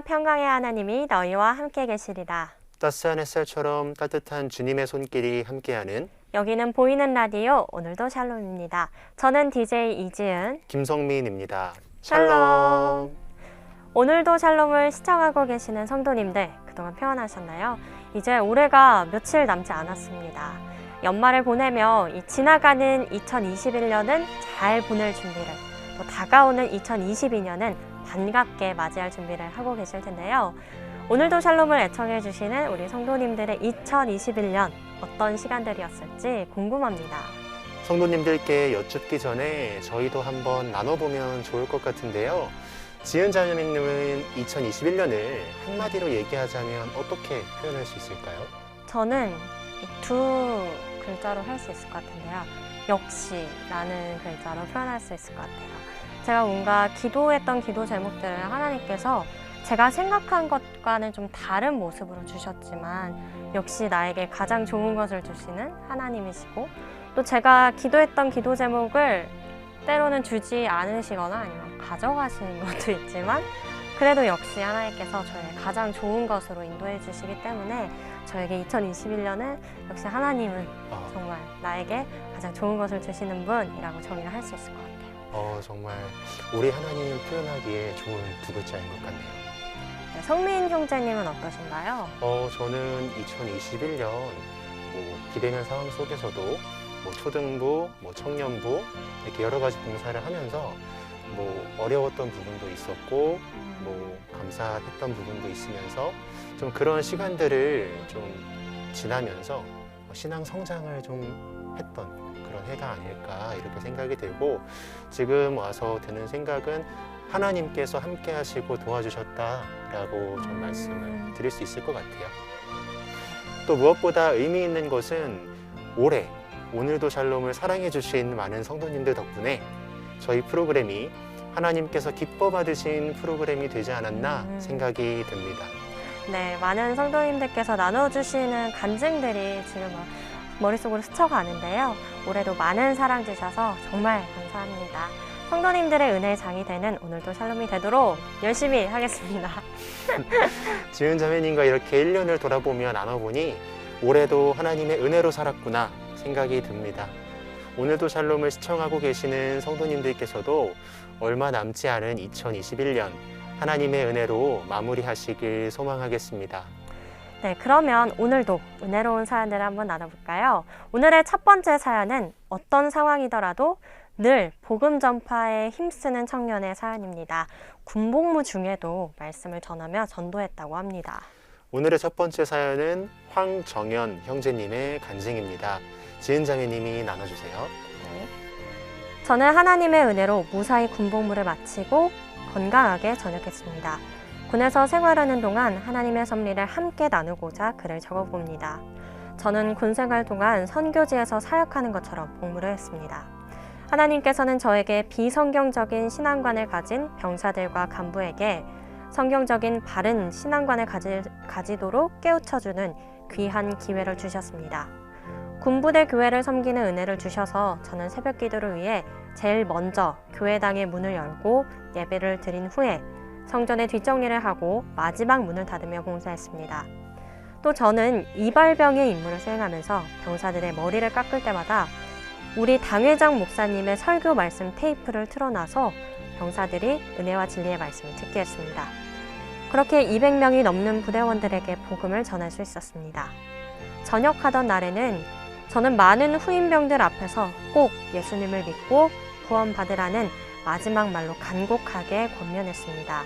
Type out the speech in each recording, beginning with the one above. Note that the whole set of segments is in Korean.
평강의 하나님이 너희와 함께 계시리라. 따스한 햇살처럼 따뜻한 주님의 손길이 함께하는 여기는 보이는 라디오 오늘도 샬롬입니다. 저는 DJ 이지은. 김성민입니다. 샬롬. 샬롬. 오늘도 샬롬을 시청하고 계시는 성도님들 그동안 평안하셨나요? 이제 올해가 며칠 남지 않았습니다. 연말을 보내며 이 지나가는 2021년은 잘 보낼 준비를 또 다가오는 2022년은 반갑게 맞이할 준비를 하고 계실 텐데요. 오늘도 샬롬을 애청해 주시는 우리 성도님들의 2021년 어떤 시간들이었을지 궁금합니다. 성도님들께 여쭙기 전에 저희도 한번 나눠보면 좋을 것 같은데요. 지은 자매님은 2021년을 한마디로 얘기하자면 어떻게 표현할 수 있을까요? 저는 이두 글자로 할 수 있을 것 같은데요. 역시라는 글자로 표현할 수 있을 것 같아요. 제가 뭔가 기도했던 기도 제목들을 하나님께서 제가 생각한 것과는 좀 다른 모습으로 주셨지만 역시 나에게 가장 좋은 것을 주시는 하나님이시고 또 제가 기도했던 기도 제목을 때로는 주지 않으시거나 아니면 가져가시는 것도 있지만 그래도 역시 하나님께서 저의 가장 좋은 것으로 인도해 주시기 때문에 저에게 2021년은 역시 하나님은 어, 정말 나에게 가장 좋은 것을 주시는 분이라고 정의를 할 수 있을 것 같아요. 어, 정말 우리 하나님 표현하기에 좋은 두 글자인 것 같네요. 네, 성민 형제님은 어떠신가요? 어, 저는 2021년 뭐 기대는 상황 속에서도 뭐 초등부, 뭐 청년부 이렇게 여러 가지 봉사를 하면서 뭐 어려웠던 부분도 있었고 뭐 감사했던 부분도 있으면서 좀 그런 시간들을 좀 지나면서 신앙 성장을 좀 했던 해가 아닐까 이렇게 생각이 들고 지금 와서 드는 생각은 하나님께서 함께 하시고 도와주셨다라고 좀 음. 말씀을 드릴 수 있을 것 같아요. 또 무엇보다 의미 있는 것은 올해 오늘도 샬롬을 사랑해 주신 많은 성도님들 덕분에 저희 프로그램이 하나님께서 기뻐 받으신 프로그램이 되지 않았나 음. 생각이 듭니다. 네, 많은 성도님들께서 나눠주시는 간증들이 지금 막 머릿속으로 스쳐가는데요. 올해도 많은 사랑 주셔서 정말 감사합니다. 성도님들의 은혜의 장이 되는 오늘도 샬롬이 되도록 열심히 하겠습니다. 지은 자매님과 이렇게 1년을 돌아보며 나눠보니 올해도 하나님의 은혜로 살았구나 생각이 듭니다. 오늘도 샬롬을 시청하고 계시는 성도님들께서도 얼마 남지 않은 2021년 하나님의 은혜로 마무리하시길 소망하겠습니다. 네, 그러면 오늘도 은혜로운 사연들을 한번 나눠볼까요? 오늘의 첫 번째 사연은 어떤 상황이더라도 늘 복음 전파에 힘쓰는 청년의 사연입니다. 군복무 중에도 말씀을 전하며 전도했다고 합니다. 오늘의 첫 번째 사연은 황정현 형제님의 간증입니다. 지은 자매님이 나눠주세요. 네. 저는 하나님의 은혜로 무사히 군복무를 마치고 건강하게 전역했습니다. 군에서 생활하는 동안 하나님의 섭리를 함께 나누고자 글을 적어봅니다. 저는 군 생활 동안 선교지에서 사역하는 것처럼 복무를 했습니다. 하나님께서는 저에게 비성경적인 신앙관을 가진 병사들과 간부에게 성경적인 바른 신앙관을 가지, 가지도록 깨우쳐주는 귀한 기회를 주셨습니다. 군부대 교회를 섬기는 은혜를 주셔서 저는 새벽 기도를 위해 제일 먼저 교회당의 문을 열고 예배를 드린 후에 성전의 뒷정리를 하고 마지막 문을 닫으며 봉사했습니다. 또 저는 이발병의 임무를 수행하면서 병사들의 머리를 깎을 때마다 우리 당회장 목사님의 설교 말씀 테이프를 틀어놔서 병사들이 은혜와 진리의 말씀을 듣게 했습니다. 그렇게 200명이 넘는 부대원들에게 복음을 전할 수 있었습니다. 전역하던 날에는 저는 많은 후임병들 앞에서 꼭 예수님을 믿고 구원받으라는 마지막 말로 간곡하게 권면했습니다.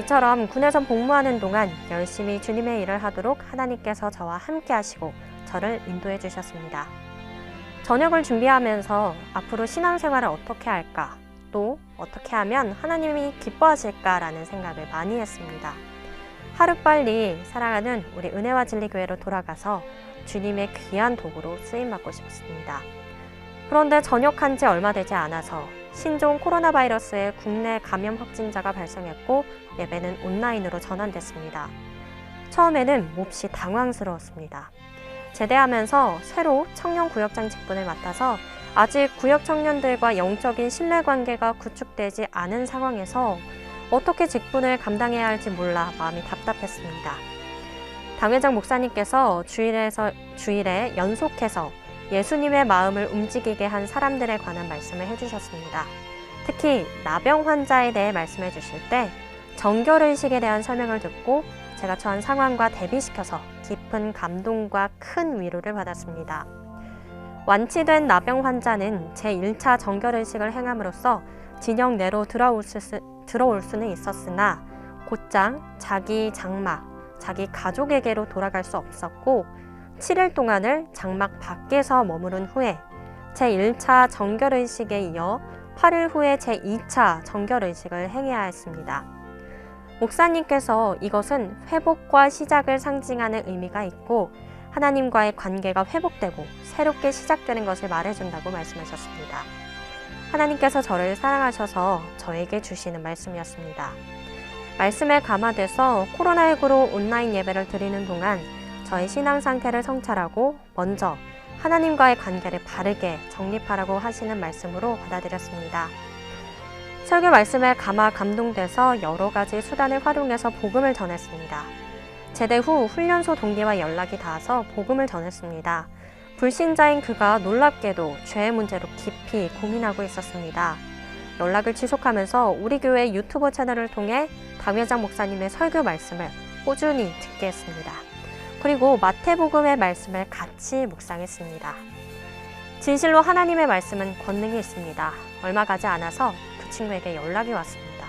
이처럼 군에서 복무하는 동안 열심히 주님의 일을 하도록 하나님께서 저와 함께 하시고 저를 인도해 주셨습니다. 전역을 준비하면서 앞으로 신앙생활을 어떻게 할까, 또 어떻게 하면 하나님이 기뻐하실까라는 생각을 많이 했습니다. 하루빨리 사랑하는 우리 은혜와 진리 교회로 돌아가서 주님의 귀한 도구로 쓰임 받고 싶습니다. 그런데 전역한 지 얼마 되지 않아서 신종 코로나 바이러스의 국내 감염 확진자가 발생했고 예배는 온라인으로 전환됐습니다. 처음에는 몹시 당황스러웠습니다. 제대하면서 새로 청년 구역장 직분을 맡아서 아직 구역 청년들과 영적인 신뢰 관계가 구축되지 않은 상황에서 어떻게 직분을 감당해야 할지 몰라 마음이 답답했습니다. 당회장 목사님께서 주일에서 주일에 연속해서 예수님의 마음을 움직이게 한 사람들에 관한 말씀을 해주셨습니다. 특히 나병 환자에 대해 말씀해 주실 때 정결의식에 대한 설명을 듣고 제가 처한 상황과 대비시켜서 깊은 감동과 큰 위로를 받았습니다. 완치된 나병 환자는 제1차 정결의식을 행함으로써 진영 내로 들어올, 수, 들어올 수는 있었으나 곧장 자기 장막, 자기 가족에게로 돌아갈 수 없었고 7일 동안을 장막 밖에서 머무른 후에 제1차 정결의식에 이어 8일 후에 제2차 정결의식을 행해야 했습니다. 목사님께서 이것은 회복과 시작을 상징하는 의미가 있고 하나님과의 관계가 회복되고 새롭게 시작되는 것을 말해준다고 말씀하셨습니다. 하나님께서 저를 사랑하셔서 저에게 주시는 말씀이었습니다. 말씀에 감화돼서 코로나19로 온라인 예배를 드리는 동안 저의 신앙 상태를 성찰하고 먼저 하나님과의 관계를 바르게 정립하라고 하시는 말씀으로 받아들였습니다. 설교 말씀에 감화 감동돼서 여러 가지 수단을 활용해서 복음을 전했습니다. 제대 후 훈련소 동기와 연락이 닿아서 복음을 전했습니다. 불신자인 그가 놀랍게도 죄의 문제로 깊이 고민하고 있었습니다. 연락을 지속하면서 우리 교회 유튜브 채널을 통해 당회장 목사님의 설교 말씀을 꾸준히 듣게 했습니다. 그리고 마태복음의 말씀을 같이 묵상했습니다. 진실로 하나님의 말씀은 권능이 있습니다. 얼마 가지 않아서 그 친구에게 연락이 왔습니다.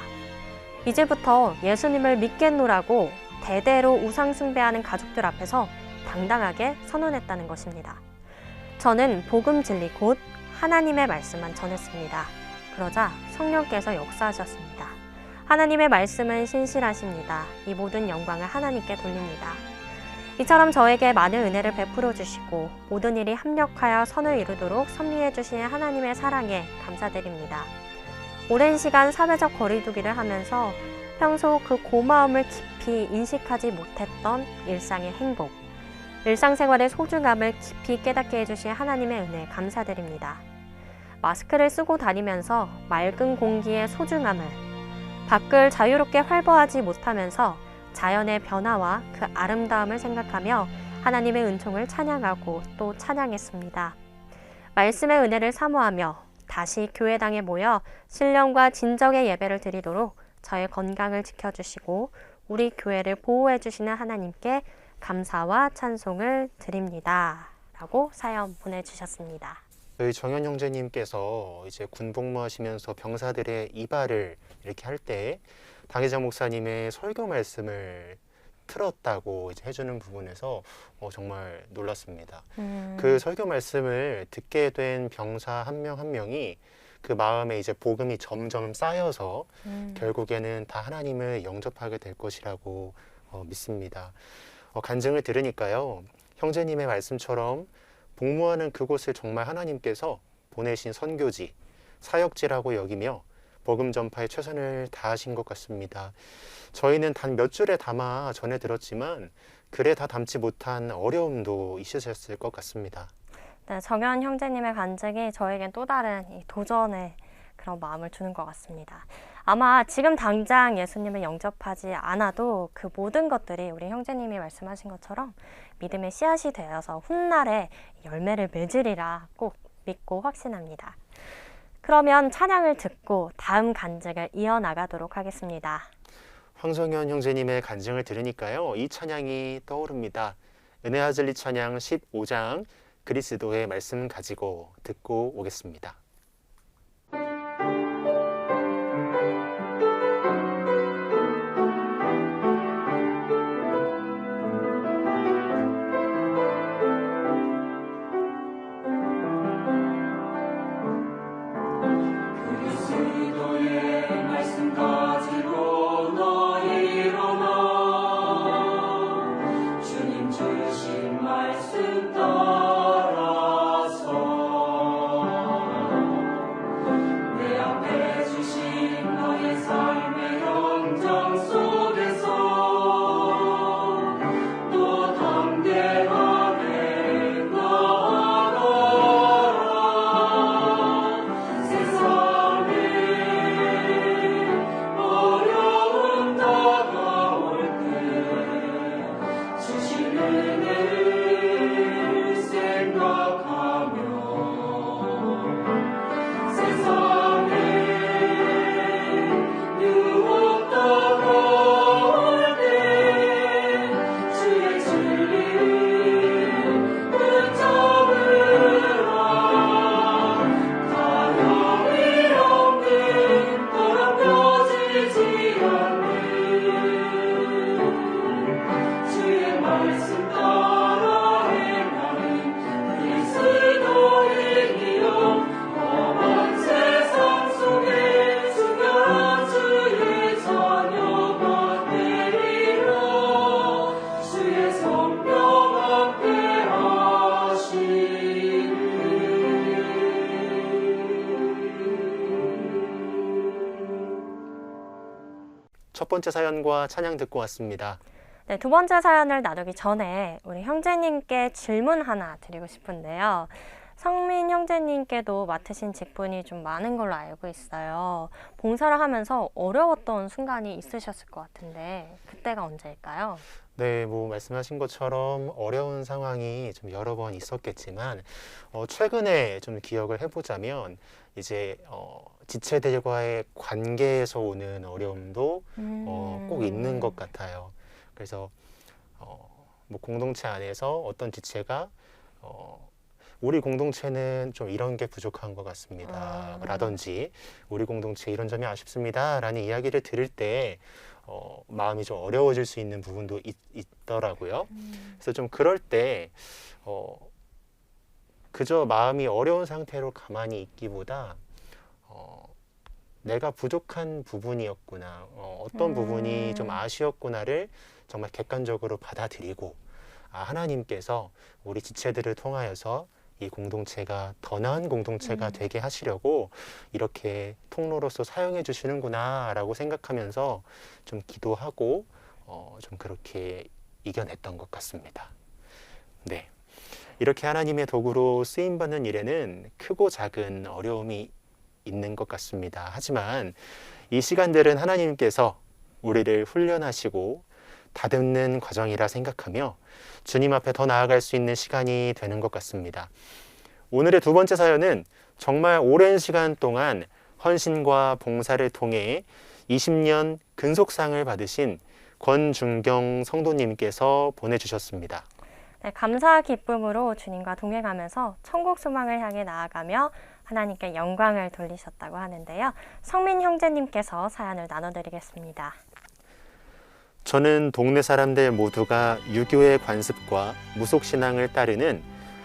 이제부터 예수님을 믿겠노라고 대대로 우상숭배하는 가족들 앞에서 당당하게 선언했다는 것입니다. 저는 복음 진리 곧 하나님의 말씀만 전했습니다. 그러자 성령께서 역사하셨습니다. 하나님의 말씀은 신실하십니다. 이 모든 영광을 하나님께 돌립니다. 이처럼 저에게 많은 은혜를 베풀어 주시고 모든 일이 합력하여 선을 이루도록 섭리해 주신 하나님의 사랑에 감사드립니다. 오랜 시간 사회적 거리두기를 하면서 평소 그 고마움을 깊이 인식하지 못했던 일상의 행복, 일상생활의 소중함을 깊이 깨닫게 해주신 하나님의 은혜에 감사드립니다. 마스크를 쓰고 다니면서 맑은 공기의 소중함을, 밖을 자유롭게 활보하지 못하면서 자연의 변화와 그 아름다움을 생각하며 하나님의 은총을 찬양하고 또 찬양했습니다. 말씀의 은혜를 사모하며 다시 교회당에 모여 신령과 진정의 예배를 드리도록 저의 건강을 지켜주시고 우리 교회를 보호해 주시는 하나님께 감사와 찬송을 드립니다. 라고 사연 보내주셨습니다. 저희 정현 형제님께서 이제 군복무 하시면서 병사들의 이발을 이렇게 할 때 당회장 목사님의 설교 말씀을 틀었다고 이제 해주는 부분에서 어, 정말 놀랐습니다. 음, 그 설교 말씀을 듣게 된 병사 한명한 명이 그 마음에 이제 복음이 점점 쌓여서 음, 결국에는 다 하나님을 영접하게 될 것이라고 어, 믿습니다. 어, 간증을 들으니까요, 형제님의 말씀처럼 복무하는 그곳을 정말 하나님께서 보내신 선교지, 사역지라고 여기며 복음 전파에 최선을 다하신 것 같습니다. 저희는 단 몇 줄에 담아 전해 들었지만 글에 다 담지 못한 어려움도 있으셨을 것 같습니다. 네, 정현 형제님의 간증이 저에겐 또 다른 이 도전의 그런 마음을 주는 것 같습니다. 아마 지금 당장 예수님을 영접하지 않아도 그 모든 것들이 우리 형제님이 말씀하신 것처럼 믿음의 씨앗이 되어서 훗날에 열매를 맺으리라 꼭 믿고 확신합니다. 그러면 찬양을 듣고 다음 간증을 이어나가도록 하겠습니다. 황성현 형제님의 간증을 들으니까요, 이 찬양이 떠오릅니다. 은혜아들리 찬양 15장 그리스도의 말씀 가지고 듣고 오겠습니다. 번째 사연과 찬양 듣고 왔습니다. 네, 두 번째 사연을 나누기 전에 우리 형제님께 질문 하나 드리고 싶은데요. 성민 형제님께도 맡으신 직분이 좀 많은 걸로 알고 있어요. 봉사를 하면서 어려웠던 순간이 있으셨을 것 같은데 그때가 언제일까요? 네, 뭐 말씀하신 것처럼 어려운 상황이 좀 여러 번 있었겠지만 어, 최근에 좀 기억을 해보자면 이제 어, 지체들과의 관계에서 오는 어려움도 어, 꼭 있는 것 같아요. 그래서 어, 뭐 공동체 안에서 어떤 지체가 어, 우리 공동체는 좀 이런 게 부족한 것 같습니다. 아. 라든지 우리 공동체 이런 점이 아쉽습니다. 라는 이야기를 들을 때 어, 마음이 좀 어려워질 수 있는 부분도 있, 있더라고요. 음. 그래서 좀 그럴 때 어, 그저 마음이 어려운 상태로 가만히 있기보다 어, 내가 부족한 부분이었구나, 어, 어떤 음. 부분이 좀 아쉬웠구나를 정말 객관적으로 받아들이고 아, 하나님께서 우리 지체들을 통하여서 이 공동체가 더 나은 공동체가 음. 되게 하시려고 이렇게 통로로서 사용해 주시는구나라고 생각하면서 좀 기도하고 어, 좀 그렇게 이겨냈던 것 같습니다. 네. 이렇게 하나님의 도구로 쓰임 받는 일에는 크고 작은 어려움이 있는 것 같습니다. 하지만 이 시간들은 하나님께서 우리를 훈련하시고 다듬는 과정이라 생각하며 주님 앞에 더 나아갈 수 있는 시간이 되는 것 같습니다. 오늘의 두 번째 사연은 정말 오랜 시간 동안 헌신과 봉사를 통해 20년 근속상을 받으신 권준경 성도님께서 보내주셨습니다. 네, 감사 기쁨으로 주님과 동행하면서 천국 소망을 향해 나아가며 하나님께 영광을 돌리셨다고 하는데요. 성민 형제님께서 사연을 나눠드리겠습니다. 저는 동네 사람들 모두가 유교의 관습과 무속신앙을 따르는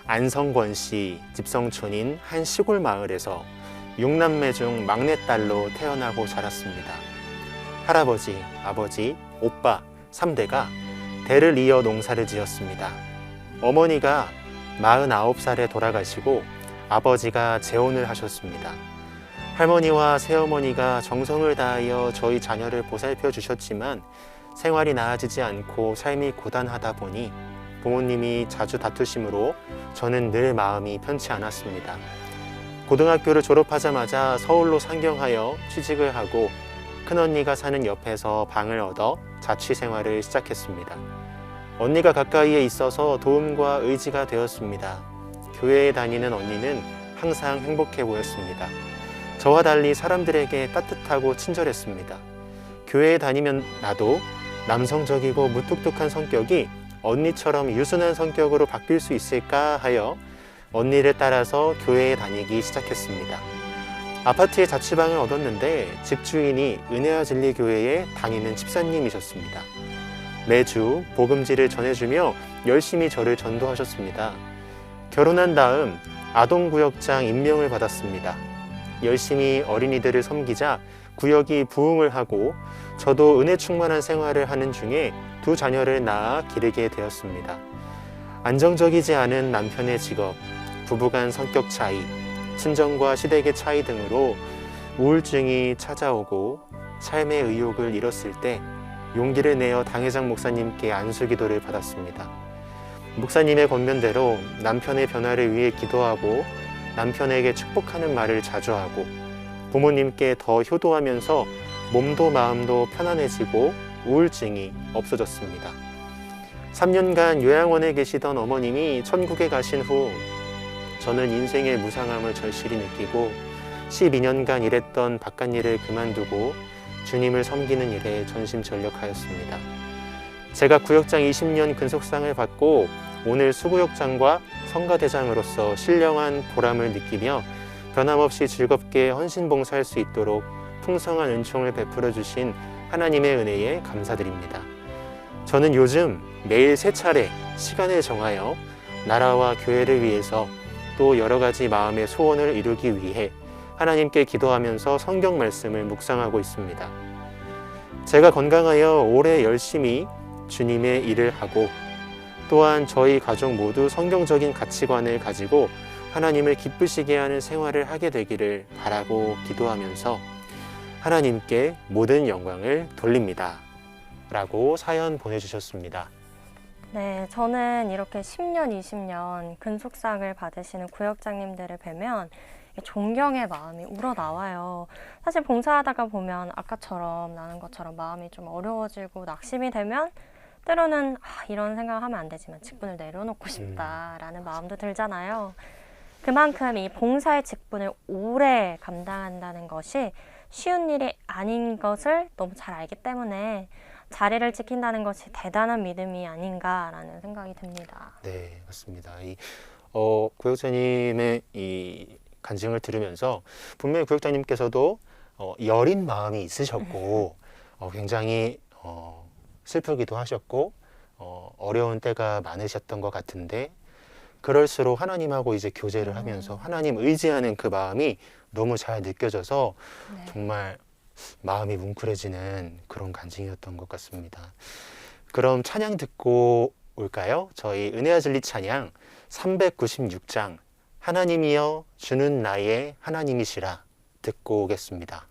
안성권시 집성촌인 한 시골 마을에서 육남매 중 막내딸로 태어나고 자랐습니다. 할아버지, 아버지, 오빠, 삼대가 대를 이어 농사를 지었습니다. 어머니가 49살에 돌아가시고 아버지가 재혼을 하셨습니다. 할머니와 새어머니가 정성을 다하여 저희 자녀를 보살펴 주셨지만 생활이 나아지지 않고 삶이 고단하다 보니 부모님이 자주 다투심으로 저는 늘 마음이 편치 않았습니다. 고등학교를 졸업하자마자 서울로 상경하여 취직을 하고 큰언니가 사는 옆에서 방을 얻어 자취 생활을 시작했습니다. 언니가 가까이에 있어서 도움과 의지가 되었습니다. 교회에 다니는 언니는 항상 행복해 보였습니다. 저와 달리 사람들에게 따뜻하고 친절했습니다. 교회에 다니면 나도 남성적이고 무뚝뚝한 성격이 언니처럼 유순한 성격으로 바뀔 수 있을까 하여 언니를 따라서 교회에 다니기 시작했습니다. 아파트에 자취방을 얻었는데 집주인이 은혜와 진리 교회에 다니는 집사님이셨습니다. 매주 복음지를 전해주며 열심히 저를 전도하셨습니다. 결혼한 다음 아동구역장 임명을 받았습니다. 열심히 어린이들을 섬기자 구역이 부흥을 하고 저도 은혜 충만한 생활을 하는 중에 두 자녀를 낳아 기르게 되었습니다. 안정적이지 않은 남편의 직업, 부부간 성격 차이, 친정과 시댁의 차이 등으로 우울증이 찾아오고 삶의 의욕을 잃었을 때 용기를 내어 당회장 목사님께 안수 기도를 받았습니다. 목사님의 권면대로 남편의 변화를 위해 기도하고 남편에게 축복하는 말을 자주 하고 부모님께 더 효도하면서 몸도 마음도 편안해지고 우울증이 없어졌습니다. 3년간 요양원에 계시던 어머님이 천국에 가신 후 저는 인생의 무상함을 절실히 느끼고 12년간 일했던 바깥 일을 그만두고 주님을 섬기는 일에 전심전력하였습니다. 제가 구역장 20년 근속상을 받고 오늘 수구역장과 성가대장으로서 신령한 보람을 느끼며 변함없이 즐겁게 헌신봉사할 수 있도록 풍성한 은총을 베풀어 주신 하나님의 은혜에 감사드립니다. 저는 요즘 매일 세 차례 시간을 정하여 나라와 교회를 위해서 또 여러 가지 마음의 소원을 이루기 위해 하나님께 기도하면서 성경 말씀을 묵상하고 있습니다. 제가 건강하여 올해 열심히 주님의 일을 하고 또한 저희 가족 모두 성경적인 가치관을 가지고 하나님을 기쁘시게 하는 생활을 하게 되기를 바라고 기도하면서 하나님께 모든 영광을 돌립니다. 라고 사연 보내주셨습니다. 네, 저는 이렇게 10년, 20년 근속상을 받으시는 구역장님들을 뵈면 존경의 마음이 우러나와요. 사실 봉사하다가 보면 아까처럼 나는 것처럼 마음이 좀 어려워지고 낙심이 되면 때로는 아, 이런 생각하면 안 되지만 직분을 내려놓고 싶다라는 마음도 들잖아요. 그만큼 이 봉사의 직분을 오래 감당한다는 것이 쉬운 일이 아닌 것을 너무 잘 알기 때문에 자리를 지킨다는 것이 대단한 믿음이 아닌가라는 생각이 듭니다. 네, 맞습니다. 이, 어, 구역자님의 이 간증을 들으면서 분명히 구역자님께서도 어, 여린 마음이 있으셨고 어, 굉장히 어, 슬프기도 하셨고 어, 어려운 때가 많으셨던 것 같은데 그럴수록 하나님하고 이제 교제를 하면서 하나님 의지하는 그 마음이 너무 잘 느껴져서 네. 정말 마음이 뭉클해지는 그런 간증이었던 것 같습니다. 그럼 찬양 듣고 올까요? 저희 은혜와 진리 찬양 396장 하나님이여 주는 나의 하나님이시라 듣고 오겠습니다.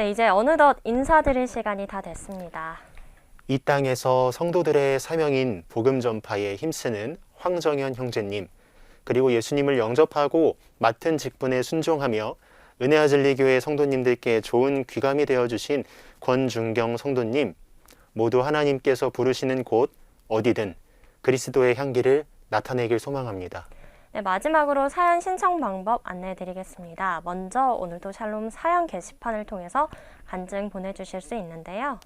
네, 이제 어느덧 인사드릴 시간이 다 됐습니다. 이 땅에서 성도들의 사명인 복음 전파에 힘쓰는 황정현 형제님, 그리고 예수님을 영접하고 맡은 직분에 순종하며 은혜와 진리교회 성도님들께 좋은 귀감이 되어 주신 권준경 성도님, 모두 하나님께서 부르시는 곳 어디든 그리스도의 향기를 나타내길 소망합니다. 네, 마지막으로 사연 신청 방법 안내해 드리겠습니다. 먼저 오늘도 샬롬 사연 게시판을 통해서 간증 보내주실 수 있는데요.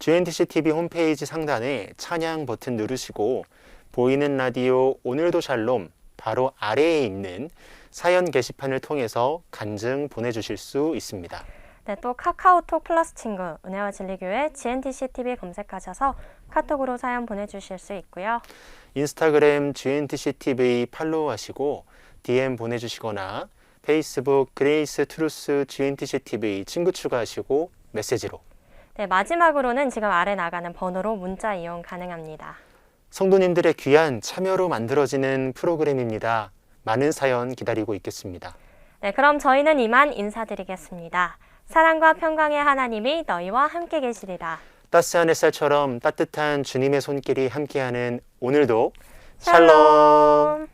GNTC TV 홈페이지 상단에 찬양 버튼 누르시고 보이는 라디오 오늘도 샬롬 바로 아래에 있는 사연 게시판을 통해서 간증 보내주실 수 있습니다. 네, 또 카카오톡 플러스 친구, 은혜와 진리교회 GNTC TV 검색하셔서 카톡으로 사연 보내주실 수 있고요. 인스타그램 GNTC TV 팔로우하시고 DM 보내주시거나 페이스북 그레이스 트루스 GNTC TV 친구 추가하시고 메시지로 네, 마지막으로는 지금 아래 나가는 번호로 문자 이용 가능합니다. 성도님들의 귀한 참여로 만들어지는 프로그램입니다. 많은 사연 기다리고 있겠습니다. 네, 그럼 저희는 이만 인사드리겠습니다. 사랑과 평강의 하나님이 너희와 함께 계시리라. 따스한 햇살처럼 따뜻한 주님의 손길이 함께하는 오늘도 샬롬. 샬롬.